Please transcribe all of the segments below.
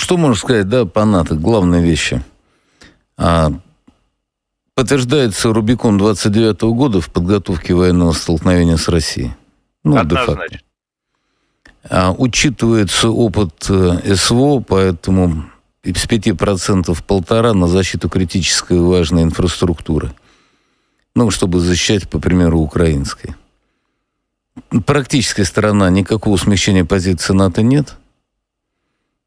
что можно сказать, да, по НАТО? Главные вещи. А, подтверждается Рубикон 29 года в подготовке военного столкновения с Россией. Ну. Однозначно. А, учитывается опыт э, СВО, поэтому с 5% полтора на защиту критической и важной инфраструктуры. Ну, чтобы защищать, по примеру, украинской. Практическая сторона, никакого смещения позиции НАТО нет.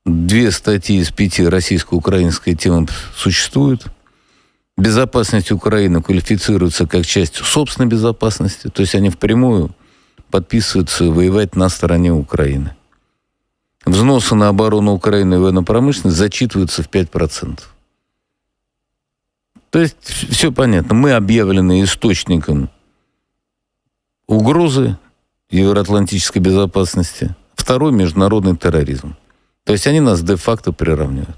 Две статьи из пяти российско-украинской темы существуют. Безопасность Украины квалифицируется как часть собственной безопасности, то есть они впрямую подписываются воевать на стороне Украины. Взносы на оборону Украины и военно-промышленность зачитываются в 5%. То есть все понятно. Мы объявлены источником угрозы евроатлантической безопасности. Второй – международный терроризм. То есть они нас де-факто приравнивают.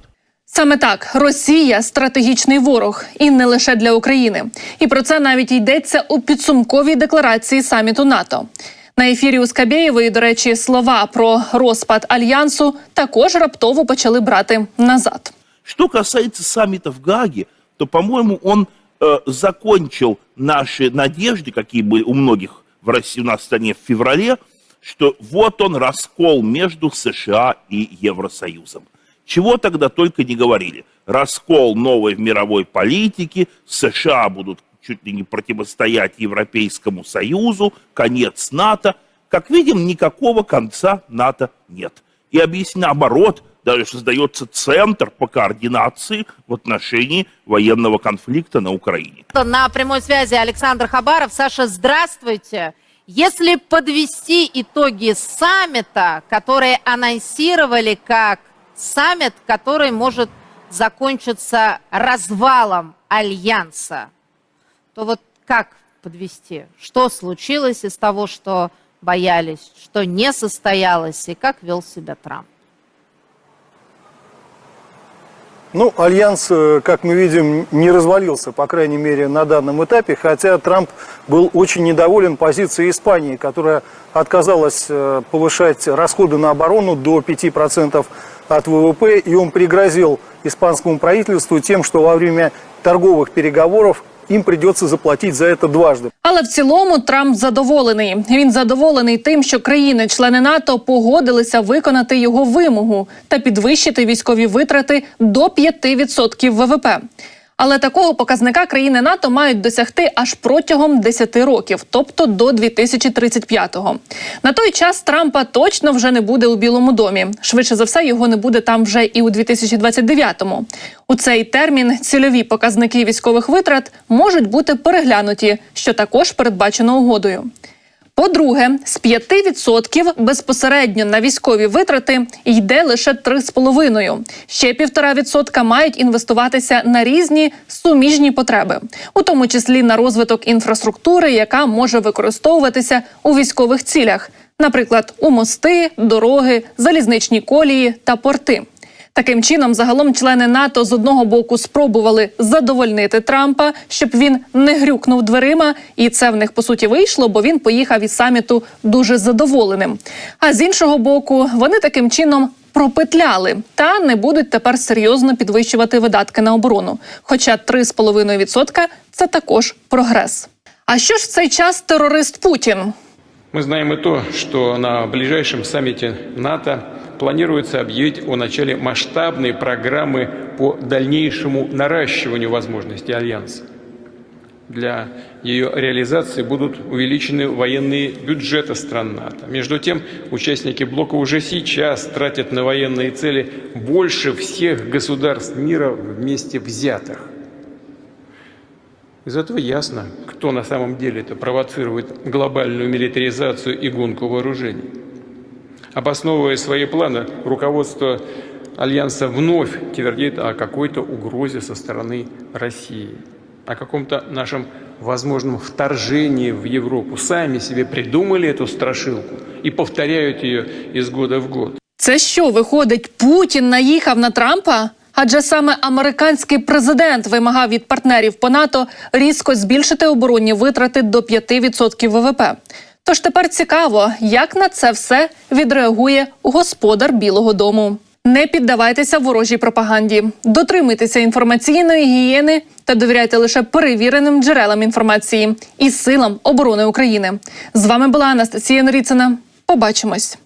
Саме так Росія стратегічний ворог, і не лише для України. І про це навіть йдеться у підсумковій декларації саміту НАТО. На ефірі у Скабєєвої, до речі, слова про розпад альянсу також раптово почали брати назад. Что касается саммита в Гааге, то, по-моему, он э, закончил наши надежды, какие были у многих в России, у нас в стране в феврале, что вот он раскол между США и Евросоюзом. Чего тогда только не говорили. Раскол новой в мировой политике, США будут чуть ли не противостоять Европейскому Союзу, конец НАТО. Как видим, никакого конца НАТО нет. И объяснить наоборот, даже создается центр по координации в отношении военного конфликта на Украине. На прямой связи Александр Хабаров. Саша, здравствуйте. Если подвести итоги саммита, которые анонсировали как саммит, который может закончиться развалом альянса, то вот как подвести? Что случилось из того, что боялись, что не состоялось, и как вел себя Трамп? Ну, альянс, э, как мы видим, не развалился, по крайней мере, на данном этапе, хотя Трамп был очень недоволен позицией Испании, которая отказалась э, повышать расходы на оборону до 5% от ВВП, и он пригрозил испанскому правительству тем, что во время торговых переговоров им придеться заплатить за це дважды. Але в цілому Трамп задоволений. Він задоволений тим, що країни-члени НАТО погодилися виконати його вимогу та підвищити військові витрати до 5% ВВП. Але такого показника країни НАТО мають досягти аж протягом 10 років, тобто до 2035-го. На той час Трампа точно вже не буде у Білому домі. Швидше за все, його не буде там вже і у 2029-му. У цей термін цільові показники військових витрат можуть бути переглянуті, що також передбачено угодою. По-друге, з 5% безпосередньо на військові витрати йде лише 3,5%. Ще 1,5% мають інвестуватися на різні суміжні потреби, у тому числі на розвиток інфраструктури, яка може використовуватися у військових цілях, наприклад, у мости, дороги, залізничні колії та порти. Таким чином, загалом члени НАТО з одного боку спробували задовольнити Трампа, щоб він не грюкнув дверима, і це в них по суті вийшло, бо він поїхав із саміту дуже задоволеним. А з іншого боку, вони таким чином. Пропетляли та не будуть тепер серйозно підвищувати видатки на оборону. Хоча 3,5% – це також прогрес. А що ж в цей час терорист Путін? Мы знаем и то, что на ближайшем саммите НАТО планируется объявить о начале масштабной программы по дальнейшему наращиванию возможностей Альянса. Для ее реализации будут увеличены военные бюджеты стран НАТО. Между тем, участники блока уже сейчас тратят на военные цели больше всех государств мира вместе взятых. Из этого ясно, кто на самом деле это провоцирует глобальную милитаризацию и гонку вооружений. Обосновывая свои планы, руководство Альянса вновь твердит о какой-то угрозе со стороны России, о каком-то нашем возможном вторжении в Европу. Сами себе придумали эту страшилку и повторяют ее из года в год. Це що виходить, Путін наїхав на Трампа? Адже саме американський президент вимагав від партнерів по НАТО різко збільшити оборонні витрати до 5% ВВП. Тож тепер цікаво, як на це все відреагує господар Білого Дому. Не піддавайтеся ворожій пропаганді, дотримуйтеся інформаційної гігієни та довіряйте лише перевіреним джерелам інформації і силам оборони України. З вами була Анастасія Норіцина. Побачимось.